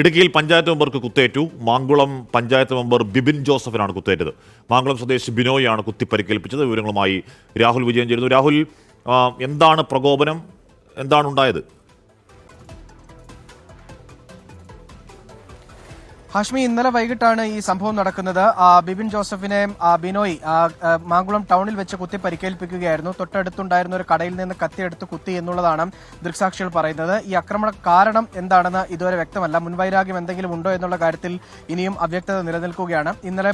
ഇടുക്കിയിൽ പഞ്ചായത്ത് മെമ്പർക്ക് കുത്തേറ്റു. മാങ്കുളം പഞ്ചായത്ത് മെമ്പർ ബിബിൻ ജോസഫിനാണ് കുത്തേറ്റത്. മാങ്കുളം സ്വദേശി ബിനോയാണ് കുത്തി പരിക്കേൽപ്പിച്ചത് വിവരങ്ങളുമായി രാഹുൽ വിജയൻ ചേരുന്നു. രാഹുൽ എന്താണ് പ്രകോപനം? എന്താണ് ഉണ്ടായത്? ഹാഷ്മി ഇന്നലെ വൈകിട്ടാണ് ഈ സംഭവം നടക്കുന്നത്. ബിബിൻ ജോസഫിനെ ബിനോയ് മാങ്കുളം ടൗണിൽ വെച്ച് കുത്തി പരിക്കേൽപ്പിക്കുകയായിരുന്നു. തൊട്ടടുത്തുണ്ടായിരുന്ന ഒരു കടയിൽ നിന്ന് കത്തിയെടുത്ത് കുത്തി എന്നുള്ളതാണ് ദൃക്സാക്ഷികൾ പറയുന്നത്. ഈ ആക്രമണ കാരണം എന്താണെന്ന് ഇതുവരെ വ്യക്തമല്ല. മുൻവൈരാഗ്യം എന്തെങ്കിലും ഉണ്ടോ എന്നുള്ള കാര്യത്തിൽ ഇനിയും അവ്യക്തത നിലനിൽക്കുകയാണ്. ഇന്നലെ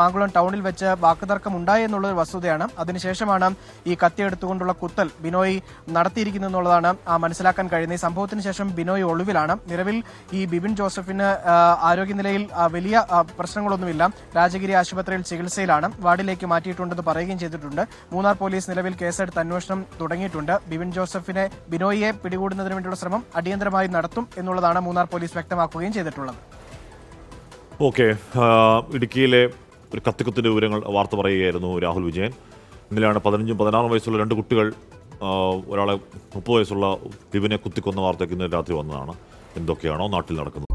മാങ്കുളം ടൗണിൽ വെച്ച് വാക്കുതർക്കം ഉണ്ടായി എന്നുള്ളൊരു വസ്തുതയാണ്. അതിനുശേഷമാണ് ഈ കത്തിയെടുത്തുകൊണ്ടുള്ള കുത്തൽ ബിനോയ് നടത്തിയിരിക്കുന്നു എന്നുള്ളതാണ് മനസ്സിലാക്കാൻ കഴിയുന്നത്. ഈ സംഭവത്തിന് ശേഷം ബിനോയ് ഒളിവിലാണ്. നിലവിൽ ഈ ബിബിൻ ജോസഫിന് ആ, ആ, വലിയ പ്രശ്നങ്ങളൊന്നുമില്ല. രാജഗിരി ആശുപത്രിയിൽ ചികിത്സയിലാണ്. വാർഡിലേക്ക് മാറ്റിയിട്ടുണ്ടെന്ന് പറയുകയും ചെയ്തിട്ടുണ്ട്. മൂന്നാർ പോലീസ് നിലവിൽ കേസെടുത്ത് അന്വേഷണം തുടങ്ങിയിട്ടുണ്ട്. ബിബിൻ ജോസഫിനെ ബിനോയിയെ പിടികൂടുന്നതിന് വേണ്ടിയുള്ള ശ്രമം അടിയന്തരമായി നടത്തും എന്നുള്ളതാണ് മൂന്നാർ പോലീസ് വ്യക്തമാക്കുകയും ചെയ്തിട്ടുള്ളത്. ഓക്കെ ഇടുക്കിയിലെ ഒരു കത്തിക്കുത്തിന്റെ വിവരങ്ങൾ വാർത്ത പറയുകയായിരുന്നു രാഹുൽ വിജയൻ. ഇന്നലെയാണ് പതിനഞ്ചും പതിനാറും വയസ്സുള്ള രണ്ട് കുട്ടികൾ ഒരാളെ മുപ്പത് വയസ്സുള്ള ദിവിനെ കുത്തിക്കൊന്ന വാർത്തയ്ക്ക് ഇന്ന് രാത്രി വന്നതാണ്. എന്തൊക്കെയാണോ നാട്ടിൽ നടക്കുന്നത്.